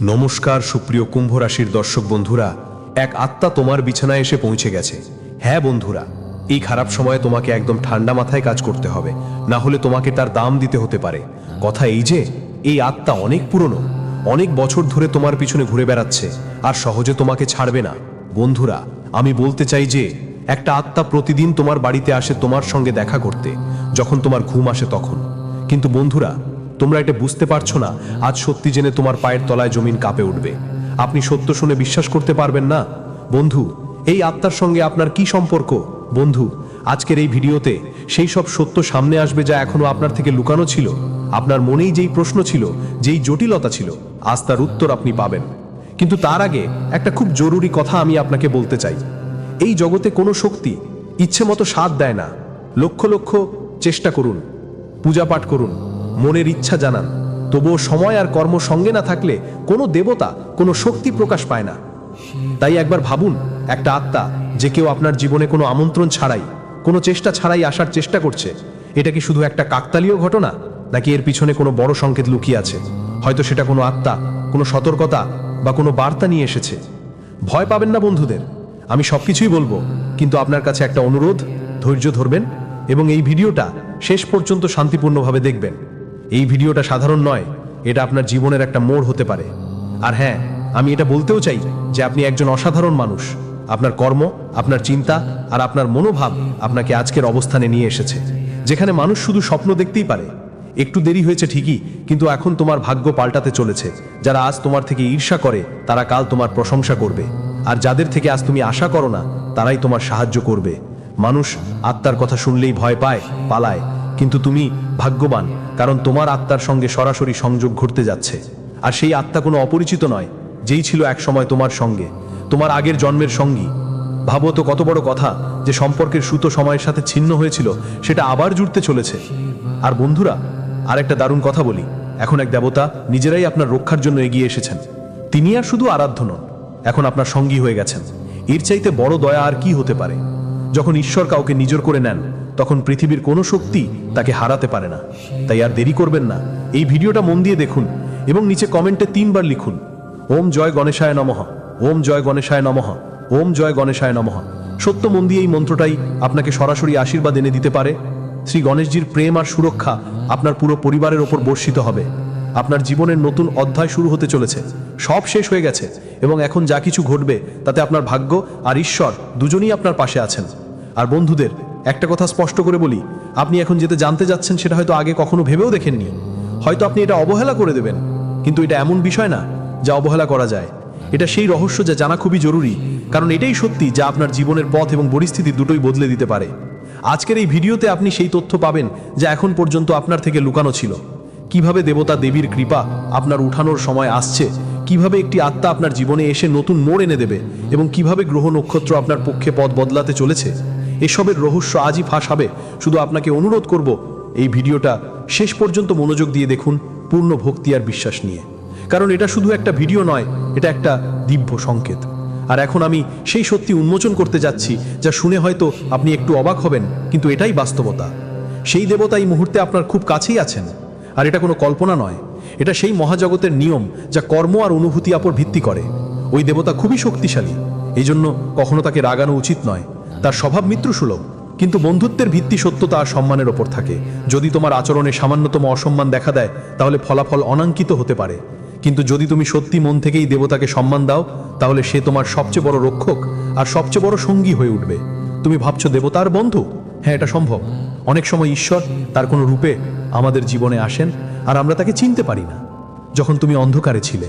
নমস্কার সুপ্রিয় কুম্ভ রাশির দর্শক বন্ধুরা, এক আত্মা তোমার বিছানায় এসে পৌঁছে গেছে। হ্যাঁ বন্ধুরা, এই খারাপ সময়ে তোমাকে একদম ঠান্ডা মাথায় কাজ করতে হবে, না হলে তোমাকে তার দাম দিতে হতে পারে। কথা এই যে, এই আত্মা অনেক পুরনো, অনেক বছর ধরে তোমার পিছনে ঘুরে বেড়াচ্ছে, আর সহজে তোমাকে ছাড়বে না। বন্ধুরা, আমি বলতে চাই যে, একটা আত্মা প্রতিদিন তোমার বাড়িতে আসে তোমার সঙ্গে দেখা করতে, যখন তোমার ঘুম আসে তখন। কিন্তু বন্ধুরা তোমরা এটা বুঝতে পারছ না। আজ সত্যি জেনে তোমার পায়ের তলায় জমিন কাঁপে উঠবে। আপনি সত্য শুনে বিশ্বাস করতে পারবেন না। বন্ধু, এই আত্মার সঙ্গে আপনার কি সম্পর্ক? বন্ধু, আজকের এই ভিডিওতে সেই সব সত্য সামনে আসবে যা এখনও আপনার থেকে লুকানো ছিল। আপনার মনেই যেই প্রশ্ন ছিল, যেই জটিলতা ছিল, আজ তার উত্তর আপনি পাবেন। কিন্তু তার আগে একটা খুব জরুরি কথা আমি আপনাকে বলতে চাই। এই জগতে কোনো শক্তি ইচ্ছে মতো সাথ দেয় না। লক্ষ লক্ষ চেষ্টা করুন পূজা পাঠ করুন মনের ইচ্ছা জানান। তবুও সময় আর কর্ম সঙ্গে না থাকলে কোনো দেবতা কোনো শক্তি প্রকাশ পায় না। তাই একবার ভাবুন, একটা আত্মা যে কেউ আপনার জীবনে কোনো আমন্ত্রণ ছাড়াই, কোনো চেষ্টা ছাড়াই আসার চেষ্টা করছে, এটা কি শুধু একটা কাকতালীয় ঘটনা, নাকি এর পিছনে কোনো বড় সংকেত লুকিয়ে আছে? হয়তো সেটা কোনো আত্মা, কোনো সতর্কতা বা কোনো বার্তা নিয়ে এসেছে। ভয় পাবেন না বন্ধুদের, আমি সবকিছুই বলব, কিন্তু আপনার কাছে একটা অনুরোধ, ধৈর্য ধরবেন এবং এই ভিডিওটা শেষ পর্যন্ত শান্তিপূর্ণভাবে দেখবেন। এই ভিডিওটা সাধারণ নয়, এটা আপনার জীবনের একটা মোড় হতে পারে। আর হ্যাঁ আমি এটা বলতেও চাই যে আপনি একজন অসাধারণ মানুষ। আপনার কর্ম, আপনার চিন্তা আর আপনার মনোভাব আপনাকে আজকের অবস্থানে নিয়ে এসেছে। যেখানে মানুষ শুধু স্বপ্ন দেখতেই পারে। একটু দেরি হয়েছে ঠিকই, কিন্তু এখন তোমার ভাগ্য পাল্টাতে চলেছে। যারা আজ তোমার থেকে ঈর্ষা করে, তারা কাল তোমার প্রশংসা করবে। আর যাদের থেকে আজ তুমি আশা করো না, তারাই তোমার সাহায্য করবে। মানুষ আত্মার কথা শুনলেই ভয় পায়, পালায়। কিন্তু তুমি ভাগ্যবান, কারণ তোমার আত্মার সঙ্গে সরাসরি সংযোগ ঘটতে যাচ্ছে। আর সেই আত্মা কোনো অপরিচিত নয়, যেই ছিল এক সময় তোমার সঙ্গে। তোমার আগের জন্মের সঙ্গী। ভাবো তো কত বড় কথা যে সম্পর্কের সুতো সময়ের সাথে ছিন্ন হয়েছিল, সেটা আবার জুড়তে চলেছে। আর বন্ধুরা আর একটা দারুণ কথা বলি। এখন এক দেবতা নিজেরাই আপনার রক্ষার জন্য এগিয়ে এসেছেন। তিনি আর শুধু আরাধ্য নন, এখন আপনার সঙ্গী হয়ে গেছেন। এর চাইতে বড় দয়া আর কি হতে পারে? যখন ঈশ্বর কাউকে নিজের করে নেন তখন পৃথিবীর কোনো শক্তি তাকে হারাতে পারে না। তাই আর দেরি করবেন না। এই ভিডিওটা মন দিয়ে দেখুন এবং নিচে কমেন্টে তিনবার লিখুন। ওম জয় গণেশায় নমঃ। ওম জয় গণেশায় নমঃ। ওম জয় গণেশায় নমঃ। সত্য মন দিয়ে এই মন্ত্রটাই আপনাকে সরাসরি আশীর্বাদ এনে দিতে পারে। শ্রী গণেশজির প্রেম আর সুরক্ষা আপনার পুরো পরিবারের ওপর বর্ষিত হবে। আপনার জীবনের নতুন অধ্যায় শুরু হতে চলেছে। সব শেষ হয়ে গেছে এবং এখন যা কিছু ঘটবে তাতে আপনার ভাগ্য আর ঈশ্বর দুজনেই আপনার পাশে আছেন। আর বন্ধুদের একটা কথা স্পষ্ট করে বলি, আপনি এখন যেতে জানতে যাচ্ছেন সেটা হয়তো আগে কখনো ভেবেও দেখেননি। হয়তো আপনি এটা অবহেলা করে দেবেন, কিন্তু এটা এমন বিষয় না যা অবহেলা করা যায়। এটা সেই রহস্য যা জানা খুবই জরুরি, কারণ এটাই সত্যি যা আপনার জীবনের পথ এবং পরিস্থিতি দুটোই বদলে দিতে পারে। আজকের এই ভিডিওতে আপনি সেই তথ্য পাবেন যা এখন পর্যন্ত আপনার থেকে লুকানো ছিল। কীভাবে দেবতা দেবীর কৃপা আপনার উঠানোর সময় আসছে, কীভাবে একটি আত্মা আপনার জীবনে এসে নতুন মোড় এনে দেবে এবং কীভাবে গ্রহ নক্ষত্র আপনার পক্ষে পথ বদলাতে চলেছে এসবের রহস্য আজই ফাঁস হবে। শুধু আপনাকে অনুরোধ করব, এই ভিডিওটা শেষ পর্যন্ত মনোযোগ দিয়ে দেখুন, পূর্ণ ভক্তি আর বিশ্বাস নিয়ে। কারণ এটা শুধু একটা ভিডিও নয়, এটা একটা দিব্য সংকেত। আর এখন আমি সেই সত্যি উন্মোচন করতে যাচ্ছি, যা শুনে হয়তো আপনি একটু অবাক হবেন, কিন্তু এটাই বাস্তবতা। সেই দেবতা এই মুহূর্তে আপনার খুব কাছেই আছেন। আর এটা কোনো কল্পনা নয়, এটা সেই মহাজগতের নিয়ম, যা কর্ম আর অনুভূতি আপর ভিত্তি করে। ওই দেবতা খুবই শক্তিশালী এই জন্য কখনো তাকে রাগানো উচিত নয়। তার স্বভাব মৃত্যুসুলভ কিন্তু বন্ধুত্বের ভিত্তি সত্যতা আর সম্মানের ওপর থাকে। যদি তোমার আচরণে সামান্যতম অসম্মান দেখা দেয়, তাহলে ফলাফল অনাঙ্কিত হতে পারে। কিন্তু যদি তুমি সত্যি মন থেকেই দেবতাকে সম্মান দাও, তাহলে সে তোমার সবচেয়ে বড় রক্ষক আর সবচেয়ে বড় সঙ্গী হয়ে উঠবে। তুমি ভাবছ দেবতার বন্ধু? হ্যাঁ এটা সম্ভব। অনেক সময় ঈশ্বর তার কোনো রূপে আমাদের জীবনে আসেন আর আমরা তাকে চিনতে পারি না। যখন তুমি অন্ধকারে ছিলে,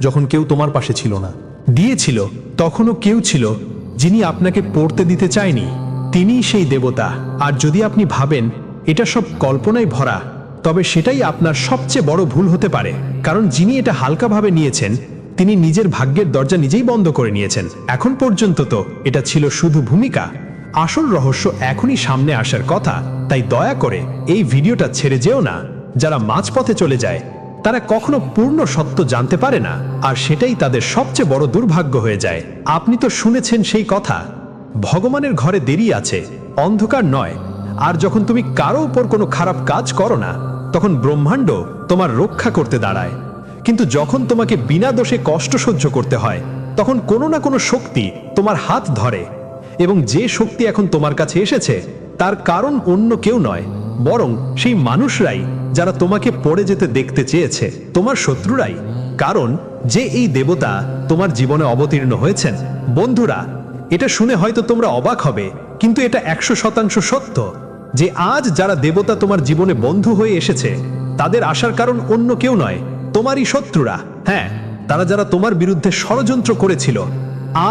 যখন কেউ তোমার পাশে ছিল না দিয়েছিল তখনও কেউ ছিল যিনি আপনাকে পড়তে দিতে চায়নি, তিনিই সেই দেবতা। আর যদি আপনি ভাবেন, এটা সব কল্পনায় ভরা, তবে সেটাই আপনার সবচেয়ে বড় ভুল হতে পারে। কারণ যিনি এটা হালকাভাবে নিয়েছেন, তিনি নিজের ভাগ্যের দরজা নিজেই বন্ধ করে নিয়েছেন। এখন পর্যন্ত তো এটা ছিল শুধু ভূমিকা। আসল রহস্য এখনই সামনে আসার কথা, তাই দয়া করে এই ভিডিওটা ছেড়ে যেও না। যারা মাঝপথে চলে যায় তারা কখনো পূর্ণ সত্য জানতে পারে না, আর সেটাই তাদের সবচেয়ে বড় দুর্ভাগ্য হয়ে যায়। আপনি তো শুনেছেন সেই কথা, ভগবানের ঘরে দেরি আছে, অন্ধকার নয়, আর যখন তুমি কারও উপর কোনো খারাপ কাজ করো না, তখন ব্রহ্মাণ্ড তোমার রক্ষা করতে দাঁড়ায়। কিন্তু যখন তোমাকে বিনা দোষে কষ্ট সহ্য করতে হয়, তখন কোনো না কোনো শক্তি তোমার হাত ধরে, এবং যে শক্তি এখন তোমার কাছে এসেছে, তার কারণ অন্য কেউ নয়, বরং সেই মানুষরাই যারা তোমাকে পড়ে যেতে দেখতে চেয়েছে, তোমার শত্রুরাই। কারণ যে এই দেবতা তোমার জীবনে অবতীর্ণ হয়েছেন। বন্ধুরা, এটা শুনে হয়তো তোমরা অবাক হবে, কিন্তু এটা একশো শতাংশ সত্য যে আজ যারা দেবতা তোমার জীবনে বন্ধু হয়ে এসেছে, তাদের আসার কারণ অন্য কেউ নয়, তোমারই শত্রুরা। হ্যাঁ তারা যারা তোমার বিরুদ্ধে ষড়যন্ত্র করেছিল,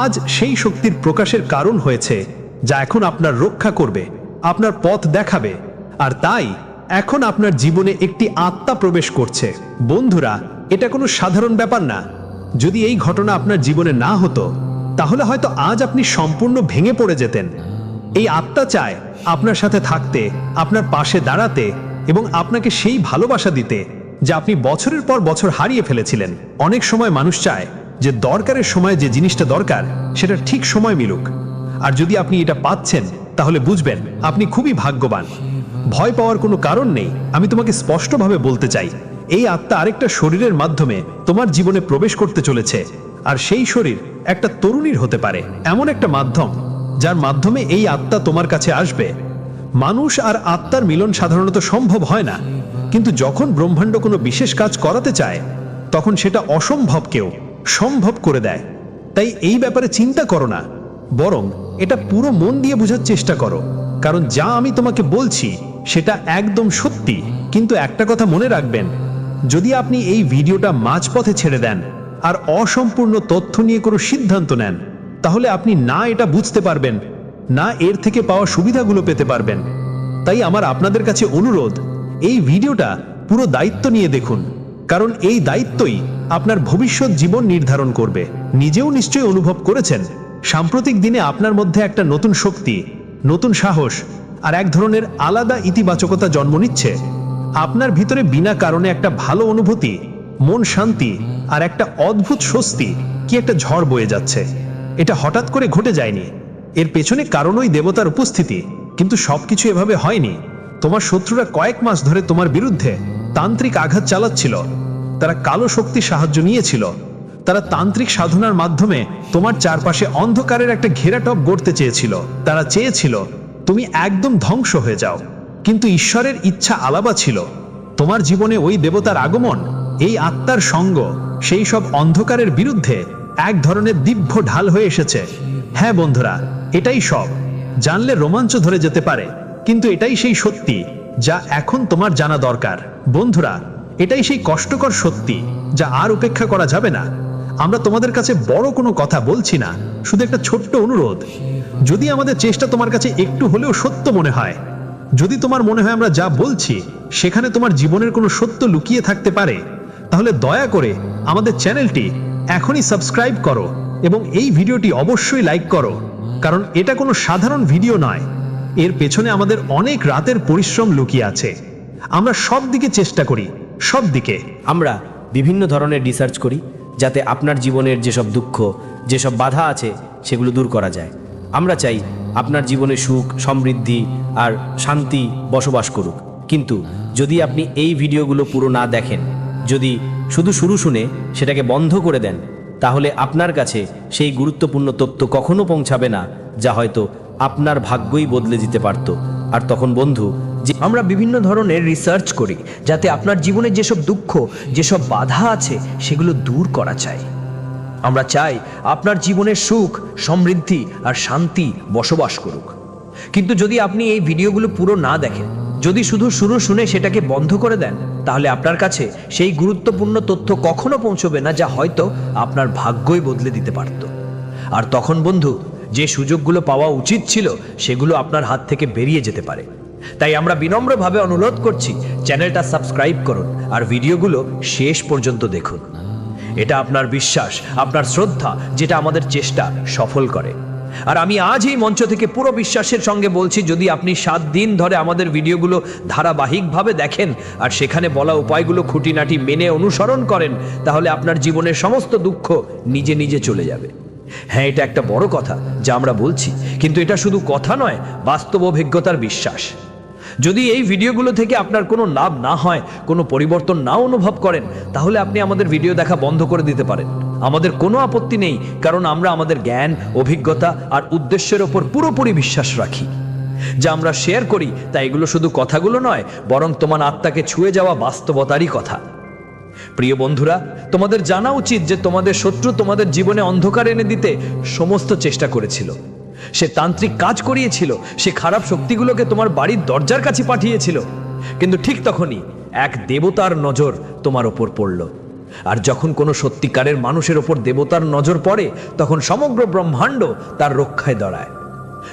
আজ সেই শক্তির প্রকাশের কারণ হয়েছে, যা এখন আপনার রক্ষা করবে, আপনার পথ দেখাবে। আর তাই এখন আপনার জীবনে একটি আত্মা প্রবেশ করছে। বন্ধুরা, এটা কোনো সাধারণ ব্যাপার না। যদি এই ঘটনা আপনার জীবনে না হতো, তাহলে হয়তো আজ আপনি সম্পূর্ণ ভেঙে পড়ে যেতেন। এই আত্মা চায় আপনার সাথে থাকতে, আপনার পাশে দাঁড়াতে এবং আপনাকে সেই ভালোবাসা দিতে যা আপনি বছরের পর বছর হারিয়ে ফেলেছিলেন। অনেক সময় মানুষ চায় যে দরকারের সময় যে জিনিসটা দরকার, সেটা ঠিক সময় মিলুক। আর যদি আপনি এটা পাচ্ছেন, তাহলে বুঝবেন, আপনি খুবই ভাগ্যবান। ভয় পাওয়ার কোনো কারণ নেই। আমি তোমাকে স্পষ্টভাবে বলতে চাই, এই আত্মা আরেকটা শরীরের মাধ্যমে তোমার জীবনে প্রবেশ করতে চলেছে, আর সেই শরীর একটা তরুণীর হতে পারে। এমন একটা মাধ্যম, যার মাধ্যমে এই আত্মা তোমার কাছে আসবে। মানুষ আর আত্মার মিলন সাধারণত সম্ভব হয় না, কিন্তু যখন ব্রহ্মাণ্ড কোনো বিশেষ কাজ করাতে চায়, তখন সেটা অসম্ভবকেও সম্ভব করে দেয়। তাই এই ব্যাপারে চিন্তা করো না, বরং এটা পুরো মন দিয়ে বোঝার চেষ্টা করো, কারণ যা আমি তোমাকে বলছি সেটা একদম সত্যি। কিন্তু একটা কথা মনে রাখবেন, যদি আপনি এই ভিডিওটা মাঝপথে ছেড়ে দেন আর অসম্পূর্ণ তথ্য নিয়ে কোনো সিদ্ধান্ত নেন, তাহলে আপনি না এটা বুঝতে পারবেন, না এর থেকে পাওয়া সুবিধাগুলো পেতে পারবেন। তাই আমার আপনাদের কাছে অনুরোধ, এই ভিডিওটা পুরো দায়িত্ব নিয়ে দেখুন। কারণ এই দায়িত্বই আপনার ভবিষ্যৎ জীবন নির্ধারণ করবে। নিজেও নিশ্চয়ই অনুভব করেছেন, সাম্প্রতিক দিনে আপনার মধ্যে একটা নতুন শক্তি, নতুন সাহস আর এক ধরনের আলাদা ইতিবাচকতা জন্ম নিচ্ছে। আপনার ভিতরে বিনা কারণে একটা ভালো অনুভূতি, মন শান্তি আর একটা অদ্ভুত স্বস্তি কি একটা ঝড় বয়ে যাচ্ছে। এটা হঠাৎ করে ঘটে যায়নি। এর পেছনে কারণই দেবতার উপস্থিতি, কিন্তু সবকিছু এভাবে হয়নি। তোমার শত্রুরা কয়েক মাস ধরে তোমার বিরুদ্ধে তান্ত্রিক আঘাত চালাচ্ছিল। তারা কালো শক্তি সাহায্য নিয়েছিল। তারা তান্ত্রিক সাধনার মাধ্যমে তোমার চারপাশে অন্ধকারের একটা ঘেরাটপ গড়তে চেয়েছিল। তারা চেয়েছিল তুমি একদম ধ্বংস হয়ে যাও। কিন্তু ঈশ্বরের ইচ্ছা আলাবা ছিল। তোমার জীবনে ওই দেবতার আগমন, এই আত্মার সঙ্গ, সেই সব অন্ধকারের বিরুদ্ধে এক ধরনের দিব্য ঢাল হয়ে এসেছে। হ্যাঁ বন্ধুরা, এটাই সব। জানলে রোমাঞ্চ ধরে যেতে পারে, কিন্তু এটাই সেই সত্যি, যা এখন তোমার জানা দরকার। বন্ধুরা, এটাই সেই কষ্টকর সত্যি, যা আর উপেক্ষা করা যাবে না। আমরা তোমাদের কাছে বড় কোনো কথা বলছি না, শুধু একটা ছোট্ট অনুরোধ। যদি আমাদের চেষ্টা তোমার কাছে একটু হলেও সত্য মনে হয়, যদি তোমার মনে হয় আমরা যা বলছি সেখানে তোমার জীবনের কোনো সত্য লুকিয়ে থাকতে পারে, তাহলে দয়া করে আমাদের চ্যানেলটি এখনই সাবস্ক্রাইব করো এবং এই ভিডিওটি অবশ্যই লাইক করো, কারণ এটা কোনো সাধারণ ভিডিও নয়। এর পেছনে আমাদের অনেক রাতের পরিশ্রম লুকিয়ে আছে। আমরা সব দিকে চেষ্টা করি, সব দিকে। আমরা বিভিন্ন ধরনের রিসার্চ করি, যাতে আপনার জীবনের যেসব দুঃখ, যেসব বাধা আছে, সেগুলো দূর করা যায়। আমরা চাই আপনার জীবনে সুখ, সমৃদ্ধি আর শান্তি বসবাস করুক। কিন্তু যদি আপনি এই ভিডিওগুলো পুরো না দেখেন, যদি শুধু শুরু শুনে সেটাকে বন্ধ করে দেন, তাহলে আপনার কাছে সেই গুরুত্বপূর্ণ তথ্য কখনো পৌঁছাবে না, যা হয়তো আপনার ভাগ্যই বদলে দিতে পারত। আর তখন বন্ধু, যে আমরা বিভিন্ন ধরনের রিসার্চ করি, যাতে আপনার জীবনে যেসব দুঃখ, যেসব বাধা আছে, সেগুলো দূর করা চাই আমরা চাই আপনার জীবনে সুখ, সমৃদ্ধি আর শান্তি বসবাস করুক। কিন্তু যদি আপনি এই ভিডিওগুলো পুরো না দেখেন, যদি শুধু শুরু শুনে সেটাকে বন্ধ করে দেন, তাহলে আপনার কাছে সেই গুরুত্বপূর্ণ তথ্য কখনো পৌঁছবে না, যা হয়তো আপনার ভাগ্যই বদলে দিতে পারত। আর তখন বন্ধু, যে সুযোগগুলো পাওয়া উচিত ছিল, সেগুলো আপনার হাত থেকে বেরিয়ে যেতে পারে। তাই আমরা বিনম্রভাবে অনুরোধ করছি, চ্যানেলটা সাবস্ক্রাইব করুন আর ভিডিওগুলো শেষ পর্যন্ত দেখুন। এটা আপনার বিশ্বাস, আপনার শ্রদ্ধা, যেটা আমাদের চেষ্টা সফল করে। আর আমি আজ এই মঞ্চ থেকে পুরো বিশ্বাসের সঙ্গে বলছি, যদি আপনি সাত দিন ধরে আমাদের ভিডিওগুলো ধারাবাহিকভাবে দেখেন আর সেখানে বলা উপায়গুলো খুঁটিনাটি মেনে অনুসরণ করেন, তাহলে আপনার জীবনের সমস্ত দুঃখ নিজে নিজে চলে যাবে। হ্যাঁ এটা একটা বড় কথা যা আমরা বলছি, কিন্তু এটা শুধু কথা নয়, বাস্তব অভিজ্ঞতার বিশ্বাস। যদি এই ভিডিওগুলো থেকে আপনার কোনো লাভ না হয়, কোনো পরিবর্তন না অনুভব করেন, তাহলে আপনি আমাদের ভিডিও দেখা বন্ধ করে দিতে পারেন। আমাদের কোনো আপত্তি নেই, কারণ আমরা আমাদের জ্ঞান, অভিজ্ঞতা আর উদ্দেশ্যের ওপর পুরোপুরি বিশ্বাস রাখি। যা আমরা শেয়ার করি, তা এগুলো শুধু কথাগুলো নয়, বরং তোমার আত্মাকে ছুঁয়ে যাওয়া বাস্তবতারই কথা। প্রিয় বন্ধুরা, তোমাদের জানা উচিত যে তোমাদের শত্রু তোমাদের জীবনে অন্ধকার এনে দিতে সমস্ত চেষ্টা করেছিল। সে তান্ত্রিক কাজ করিয়েছিল, সে খারাপ শক্তিগুলোকে তোমার বাড়ির দরজার কাছে পাঠিয়েছিল। কিন্তু ঠিক তখনই এক দেবতার নজর তোমার ওপর পড়ল। আর যখন কোনো সত্যিকারের মানুষের ওপর দেবতার নজর পড়ে, তখন সমগ্র ব্রহ্মাণ্ড তার রক্ষায় দাঁড়ায়।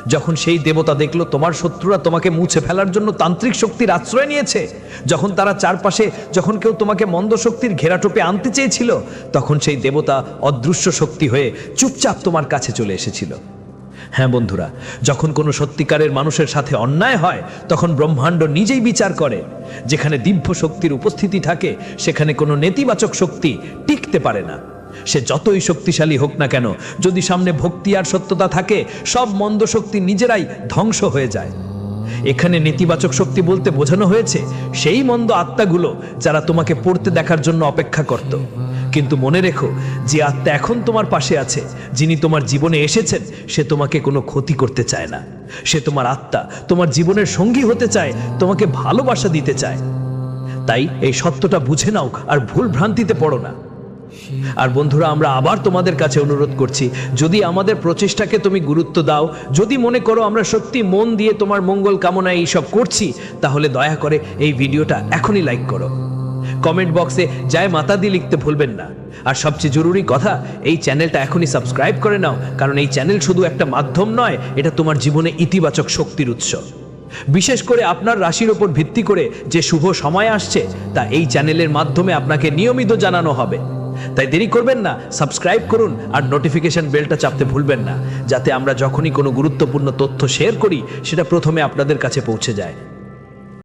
যখন সেই দেবতা দেখল তোমার শত্রুরা তোমাকে মুছে ফেলার জন্য তান্ত্রিক শক্তির আশ্রয় নিয়েছে, যখন তারা চারপাশে যখন কেউ তোমাকে মন্দ শক্তির ঘেরাটোপে আনতে চেয়েছিল, তখন সেই দেবতা অদৃশ্য শক্তি হয়ে চুপচাপ তোমার কাছে চলে এসেছিল। হ্যাঁ বন্ধুরা, যখন কোনো সত্যিকারের মানুষের সাথে অন্যায় হয়, তখন ব্রহ্মাণ্ড নিজেই বিচার করে। যেখানে দিব্য শক্তির উপস্থিতি থাকে, সেখানে কোনো নেতিবাচক শক্তি টিকতে পারে না। সে যতই শক্তিশালী হোক না কেন, যদি সামনে ভক্তি আর সত্যতা থাকে, সব মন্দ শক্তি নিজেরাই ধ্বংস হয়ে যায়। এখানে নেতিবাচক শক্তি বলতে বোঝানো হয়েছে, সেই মন্দ আত্মাগুলো যারা তোমাকে পড়তে দেখার জন্য অপেক্ষা করত। কিন্তু মনে রেখো যে আত্মা এখন তোমার পাশে আছে, যিনি তোমার জীবনে এসেছেন, সে তোমাকে কোনো ক্ষতি করতে চায় না। সে তোমার আত্মা, তোমার জীবনের সঙ্গী হতে চায়, তোমাকে ভালোবাসা দিতে চায়। তাই এই সত্যটা বুঝে নাও আর ভুল ভ্রান্তিতে পড়ো না। আর বন্ধুরা, আমরা আবার তোমাদের কাছে অনুরোধ করছি, যদি আমাদের প্রচেষ্টাকে তুমি গুরুত্ব দাও, যদি মনে করো আমরা সত্যি মন দিয়ে তোমার মঙ্গল কামনায় এইসব করছি, তাহলে দয়া করে এই ভিডিওটা এখনই লাইক করো। কমেন্ট বক্সে জয় মাতা দি লিখতে ভুলবেন না। আর সবচেয়ে জরুরি কথা, এই চ্যানেলটা এখনই সাবস্ক্রাইব করে নাও, কারণ এই চ্যানেল শুধু একটা মাধ্যম নয়, এটা তোমার জীবনে ইতিবাচক শক্তির উৎস। বিশেষ করে আপনার রাশির ওপর ভিত্তি করে যে শুভ সময় আসছে, তা এই চ্যানেলের মাধ্যমে আপনাকে নিয়মিত জানানো হবে। তাই দেরি করবেন না, সাবস্ক্রাইব করুন আর নোটিফিকেশন বেলটা চাপতে ভুলবেন না, যাতে আমরা যখনই কোনো গুরুত্বপূর্ণ তথ্য শেয়ার করি, সেটা প্রথমে আপনাদের কাছে পৌঁছে যায়।